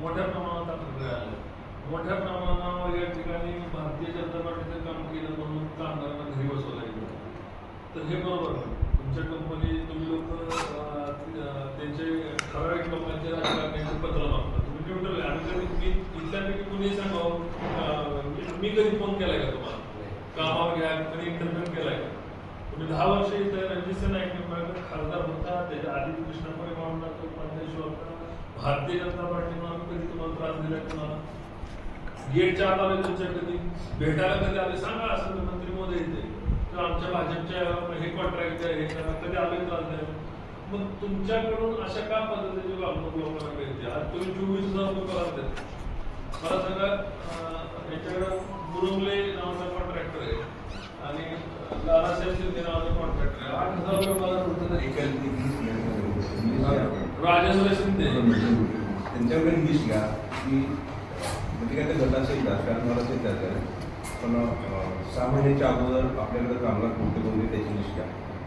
मोठ्या प्रमाणात तक्रारी मोठ्या प्रमाणावर या ठिकाणी भारतीय जनता पार्टीचं काम केलं म्हणून कामगारांना घरी बसवलं गेलं. तर हे बरोबर तुमच्या कंपनी तुम्ही लोक त्यांचे ठराविक लोकांचे राजकारण्याचे पत्र मागता तुम्ही न्यूट्रल आणि कधी मी इथल्यापैकी कुणी सांगावं मी- कधी फोन केला का तुम्हाला? कामावर घ्या कधी इंटरव्ह्यू केला का? तुम्ही दहा वर्ष इथं रणजित नाईक निंबाळकर खासदार होता त्याच्या आधी कृष्णापुरी मामला तो परदेश होता भारतीय जनता पार्टीनं आम्ही कधी तुम्हाला त्रास दिला तुम्हाला? गेटच्या आत आले तुमच्या कधी? भेटायला कधी आले? सांगा असं तर मंत्री मोदी येते तर आमच्या भाजपच्या हे कॉन्ट्रॅक्ट हे करा कधी आले त्रास मग तुमच्याकडून अशा का पद्धतीची वागणूक लोकांना मिळते? आज तुम्ही चोवीस हजार रुपये पगार देता मला सांगा याच्याकडं मुरुंगले नावाचा कॉन्ट्रॅक्टर आहे. आणि लालासाहेब शिंदे नावाचा कॉन्ट्रॅक्टर आहे. आठ हजार रुपये पगार होतो. राजेंद्र शिंदे त्यांच्याकडे लिस्ट घ्या. की म्हणजे काय ते गटाचे राजकारण मला ते आहे. पण सहा महिन्याच्या अगोदर आपल्याकडे कामगार कोणते कोणते त्याची लिस्ट घ्या.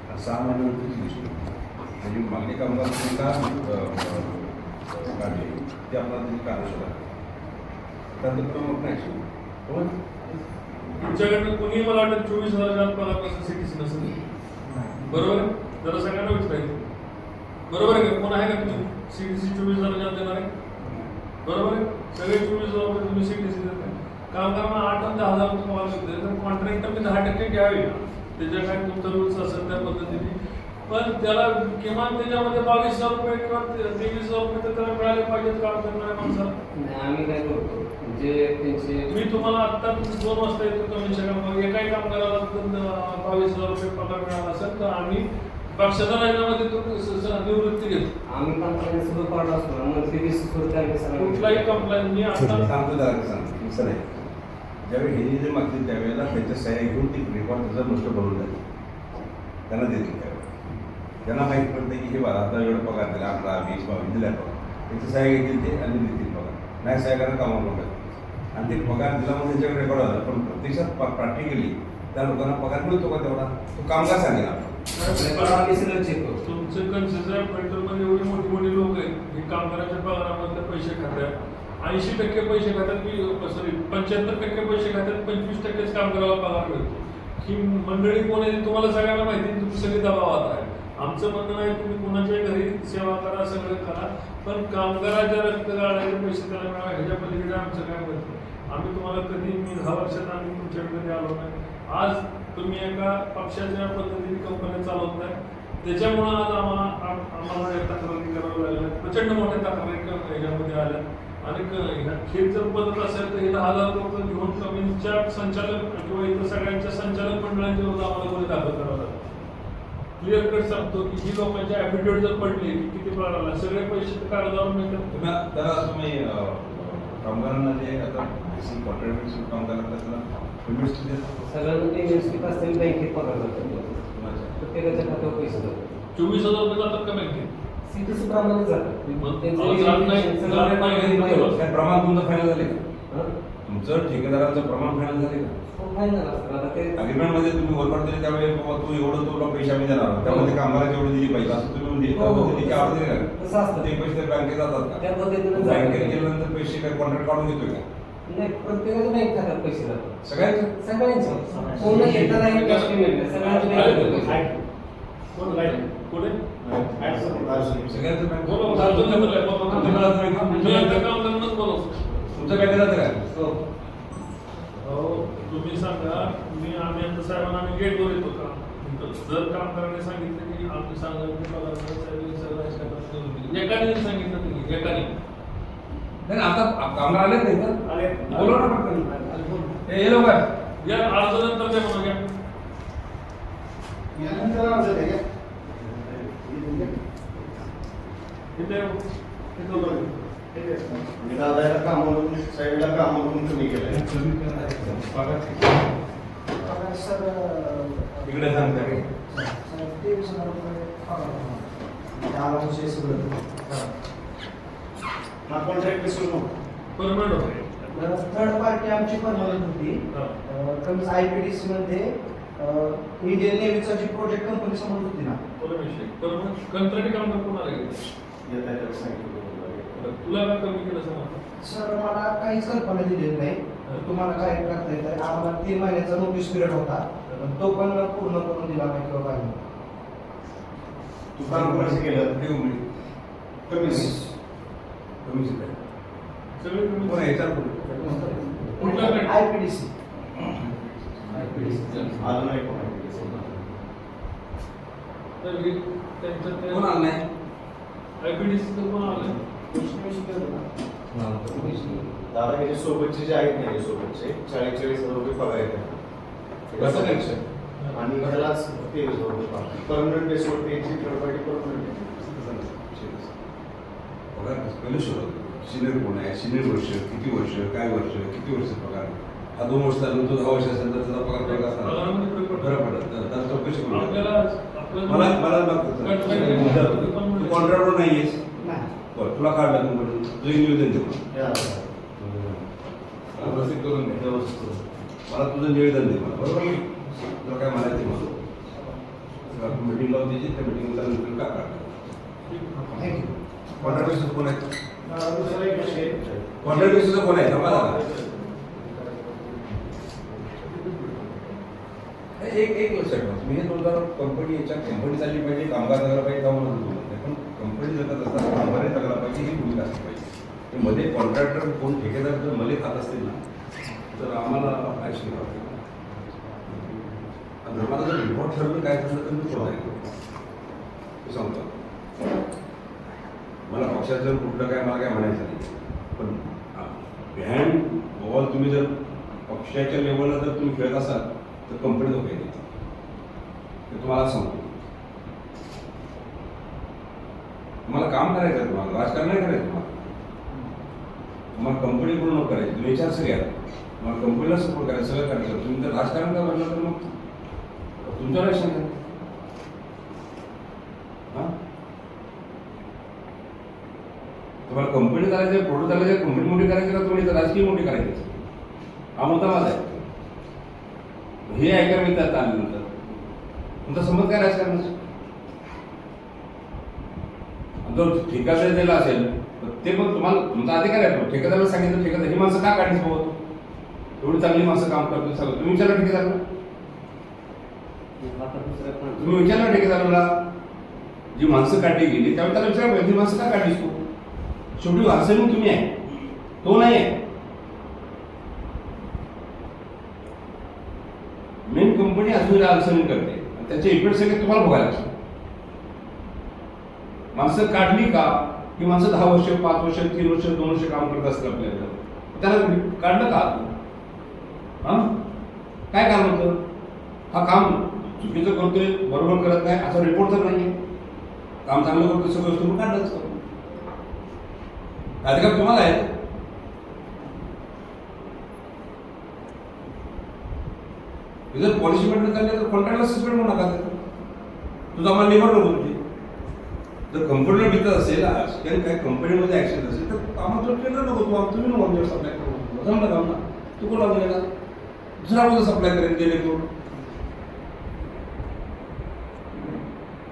आणि सहा महिन्यानंतरची लिस्ट म्हणजे मागणी कामगार तुम्ही का काढले? ते आपल्याला त्याची कारण शोधा त्यानंतर प्रमुख नाही. हो तुमच्याकडनं कोणी मला वाटतं चोवीस हजार पगार सिटीसी नसेल. बरोबर? जरा सगळ्यांना विचारायचं बरोबर आहे कोण आहे तुम्ही सीटीसी चोवीस हजार जात देणार आहे? बरोबर आहे? सगळे चोवीस हजार रुपये तुम्ही सीटीसी देताय कामगारांना आठ आणि दहा हजार देते तर कॉन्ट्रॅक्टरने दहा टक्के घ्यावे. त्याच्या काय तुमचा रूल्स असेल त्या पद्धतीने. पण त्याला किमान त्याच्यामध्ये बावीस हजार रुपये किंवा तेवीस हजार रुपये तर त्याला मिळाले पाहिजेत काम करणाऱ्या माणसाला? नाही, आम्ही काय करतो जे त्यांचे मी तुम्हाला आता दोन वाजता येतो कमिशन मग एकाही जर, अं, बावीस हजार रुपये पगार मिळाला असेल तर आम्ही पक्षाच्या राजीनामध्ये तो स- स- निवृत्ती घेतो. आम्ही सुरू असतो कुठलाही कंप्लेंट मी आता सांगतो सांगतो. ज्यावेळी हे जे मागतील त्यावेळेला त्यांच्या सह्या घेऊन ती रेकॉर्ड त्याचा नष्ट बनवून जाते त्यांना देतील त्यावेळेला. त्यांना माहीत पडतं की हे बघा आता एवढा पगार दिला अकरा वीस बावीस दिला पगार. त्याची सह्या घेतील ते आणि देतील पगार. नाही सह्या करणं कामावर नका आणि ते पगार दिला म्हणून त्यांच्याकडे रेकॉर्ड झाला पण प्रत्यक्षात प्रॅक्टिकली त्या लोकांना पगार मिळतो का तेवढा? तो कामगार सांगेल तुमचं आम्ही सगळं चेक करतो. कन्सेशन पेट्रोलमध्ये एवढे मोठे मोठे लोक आहेत हे कामगाराच्या पगारामधले पैसे खातात ऐंशी टक्के पैसे खातात मी सॉरी पंच्याहत्तर टक्के पैसे खातात पंचवीस टक्केच कामगाराला पगार मिळतो. ही मंडळी कोण आहे तुम्हाला सगळ्यांना माहिती तुम्ही सगळे दबावात आहे. आमचं म्हणणं नाही तुम्ही कोणाच्या घरी सेवा करा सगळं करा पण कामगाराच्या रक्त गाळायचे पैसे त्याला मिळावा ह्याच्या पलीकडे आमचं काय म्हणतं आम्ही तुम्हाला कधी मी दहा वर्षात आम्ही तुमच्याकडे आलो नाही. आज तुम्ही एका पक्षाच्या पद्धतीने कंपन्या चालवत नाही. त्याच्यामुळं आज आम्हाला आम्हाला या तक्रारी कराव्या लागल्या. प्रचंड मोठ्या तक्रारी याच्यामध्ये आल्या. आणि ह्या खेळ जर पद्धत असेल तर हे दहा हजार लोक घेऊन कमीच्या संचालक किंवा इतर सगळ्यांच्या संचालक मंडळांच्या विरुद्ध आम्हाला गुन्हे दाखल करावा लागला. क्लिअर कट सांगतो की ही लोकांची ऍफिडेविट जर पडली की किती पगार सगळे पैसे तर कागदावर मिळतात. तुम्ही तुम्ही कामगारांना जे आता बेसिक कॉन्ट्रॅक्ट काम करायला त्याला पेमेंट्स देतात सगळं पेमेंट स्लिप असतील बँकेत पगार करतो प्रत्येकाच्या खात्यावर पैसे जातात. चोवीस हजार रुपये जातात का बँकेत सीटीसी प्रमाणे जातात. हे प्रमाण तुमचं फायनल झाले का? हं? तुमचं ठेकेदाराचं प्रमाण फायनल झाले का? हो, फायनल असतं. आता ते अग्रीमेंटमध्ये तुम्ही वरपाट दिले त्यावेळी बाबा तू एवढं तुला पैसे आम्ही देणार त्यामध्ये कामाला जेवढं दिली पाहिजे असं तुम्ही म्हणजे हो, हो. त्याची आवड दिली? का तसं असतं. ते पैसे बँकेत जातात का? त्या पद्धतीनं बँकेत. गेल्यानंतर पैसे काय कॉन्ट्रॅक्ट काढून घेतोय का? नाही बँक खात्यात पैसे जातात सगळ्यांचे. सगळ्यांचं. पैसे. जातात. बँक करूनच बोलवतो. तुमच्या बँकेत जातं काय हो. तुम्ही सांगा मी आम्ही आता साहेबांना आम्ही गेटवर येतो का? जर काम करायला सांगितलं की आम्ही सांगा की पगार साहेब. एकाने सांगितलं तुम्ही एकाने. नाही आता कामगार आले नाही का बोलवा ना पटकन. ये लोक या अर्ज नंतर द्या म्हणून घ्या इथे इथं बघा. दादाला कामावरून साहेबला कामावरून कमी केलंय. इकडे सांग काय हा कॉन्ट्रॅक्ट परमनंट होते. थर्ड पार्टी आमची परमनंट होती. हा. कमीच आय पी डी सी मध्ये इंडियन नेव्हीचा जी प्रोजेक्ट कंपनी समोर होती ना. कंत्राटी काम कोणाला तुला कमी केलं सांग? सर मला काहीच कल्पना दिलेली नाही. तुम्हाला काय करता येतं आम्हाला तीन महिन्याचा नोटीस पिरियड होता. तो पण पूर्ण करून दिला नाही किंवा काही नाही. तू काम कसं केलं उमेद. कमी आहे? याच्यावर. कुठला गट? IPDC. आलं नाही कोण तर हे त्यांच्यात ते- कोण आलं नाही? IPDC चं कोण आलं दादा याच्या सोबतचे जे आहेत ना सोबतचे चाळीस चाळीस हजार रुपये पगार येतात कसं कनेक्शन आणि रुपये पगार परमनंट बेसवरती याची थर्ड पार्टी परमनंट पगार पहिले शोधत सिनियर कोण आहे? सिनियर वर्ष किती वर्ष काय वर्ष किती वर्ष पगार? हा दोन वर्ष झाला तो दहा वर्ष असेल तर त्याचा पगार फरक असणार फरक पडतो. त्याला चौकशी करू मला मला. तू कॉन्ट्रॅक्टर नाही. आहेस. बरं तुला काढलं तू म्हणून तुझं निवेदन दे मला. मला रसीद करून दे व्यवस्थित करून. मला तुझं निवेदन दे मला. बरोबर? तुला काय म्हणायचं मला मीटिंग लावून द्यायची त्या मीटिंगला नंतर का काढलं Thank you. कॉन्ट्रॅक्ट कोण आहे? अं, दुसरा एक विषय कॉन्ट्रॅक्ट बेसिस कोण आहे? थांबा जरा. हे एक एक लक्षात तुम्ही हे तुमचा कंपनी याच्या कंपनी चालली पाहिजे कामगार जगला पाहिजे का म्हणून पण कंपनी जगत असताना कामगारही जगला पाहिजे ही भूमिका असली पाहिजे. ते मध्ये कॉन्ट्रॅक्टर कोण ठेकेदार जर मध्ये खात असतील ना तर आम्हाला ॲक्शन घ्यावं लागेल आणि जर मला जर रिपोर्ट ठरलं काय ठरलं तर मी मी सांगतो मला पक्षाचं कुठलं काय मला काय म्हणायचं नाही. पण बिहाइंड बॉल तुम्ही जर पक्षाच्या लेवलला जर तुम्ही खेळत असाल तर कंपनी धोक्यात येते ते तुम्हाला सांगतो. तुम्हाला काम करायचं आहे तुम्हाला राजकारण नाही करायचं तुम्हाला. तुम्हाला कंपनी पूर्ण नको करायची तुम्ही विचार घ्या तुम्हाला कंपनीला सपोर्ट करायचं सगळं करायचं. तुम्ही जर राजकारण का म्हटलं तर मग? तुमच्यावर ॲक्शन घ्या हां तुम्हाला कंपनी करायची फोटो चालायचे कंपनी मोठी करायची का तुम्ही राजकीय मोठी करायची. हा मुद्दा माझा आहे. हे ऐका मी त्यात आल्यानंतर तुमचा समज काय राजकारणाचा? जर ठेकादार दिला असेल तर ते पण तुम्हाला तुमचा अधिकार आहे. तो. ठेकेदाराला सांगितलं ठेकेदार ही माणसं का काढली सोबत एवढी चांगली माणसं काम करतो सगळं. तुम्ही विचारलं ठेकेदाराला? तुम्ही विचारलं ठेकेदाराला? जी माणसं काढली गेली त्यावेळी त्याला विचारा ही माणसं का काढली सोबत शेवटी वारसे तुम्ही आहे. तो नाही आहे मेन कंपनी अजून अडचणी करते. आणि त्याचे इफेक्ट सगळे तुम्हाला बघायला लागतात माणसं काढली का? की माणसं दहा वर्ष पाच वर्ष तीन वर्ष दोन वर्ष काम करत असतं आपल्याला त्याला काढलं का? हा? काय कारण होतं? हा काम चुकीचं करतोय बरोबर करत नाही असा रिपोर्ट तर नाही काम चांगलं करतोय सगळं तुम्ही काढलंच असतं. अधिकार तुम्हाला आहे? जर पॉलिसी मेंटेन चालली तर कॉन्ट्रॅक्टला सस्पेंड होऊ नका त्याचं. तुझा आम्हाला लेबर नको तुझी. जर कंपनीला भीत असेल किंवा काही कंपनीमध्ये ॲक्सिडेंट असेल तर आम्हाला तुला ट्रेनर नको तू तुम्ही नको आमच्यावर सप्लाय करू. जमलं काम ना तू कोण लावून गेला दुसरा कोणता सप्लाय करेन गेले तू.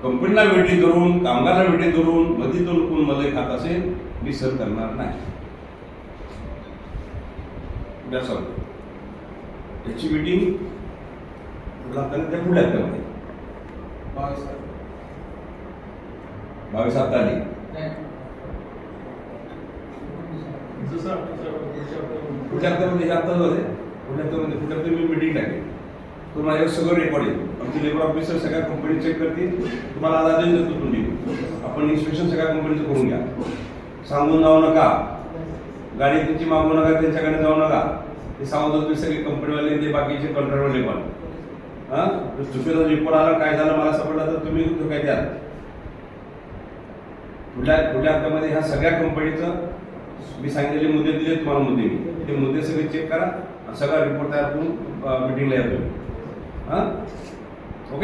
कंपनीला वेटी धरून कामगारला वेटी धरून मध्ये तो कोणमध्ये खात असेल मी सर करणार नाही. त्याची मीटिंग त्या पुढल्या हप्त्यामध्ये बावीस आपण सर्व- पुढच्या हप्त्यामध्ये. हे पुढच्या हप्त्यामध्ये मी मीटिंग टाकेल. तो माझ्यावर सगळं रेकॉर्ड येईल. आमचे लेबर ऑफिसर सगळ्या कंपनी चेक करतील. तुम्हाला आज आदेश देतो तुम्ही. आपण इन्स्पेक्शन सगळ्या कंपनीचं करून घ्या. सांगून जाऊ नका. गाडी त्यांची मागू नका त्यांच्याकडे जाऊ नका. ते सांगत होते सगळे कंपनीवाले ते बाकीचे कंट्रोलवाले पण. हां? चुकीचा रिपोर्ट आला काय झालं मला सापडला तर तुम्ही काय द्याल? पुढल्या पुढल्या हप्त्यामध्ये ह्या सगळ्या कंपनीचं मी सांगितलेले मुद्दे दिले तुम्हाला मुद्दे. मी ते मुद्दे सगळे चेक करा सगळा रिपोर्ट तयार करून मिटिंगला या तुम्ही. हां? ok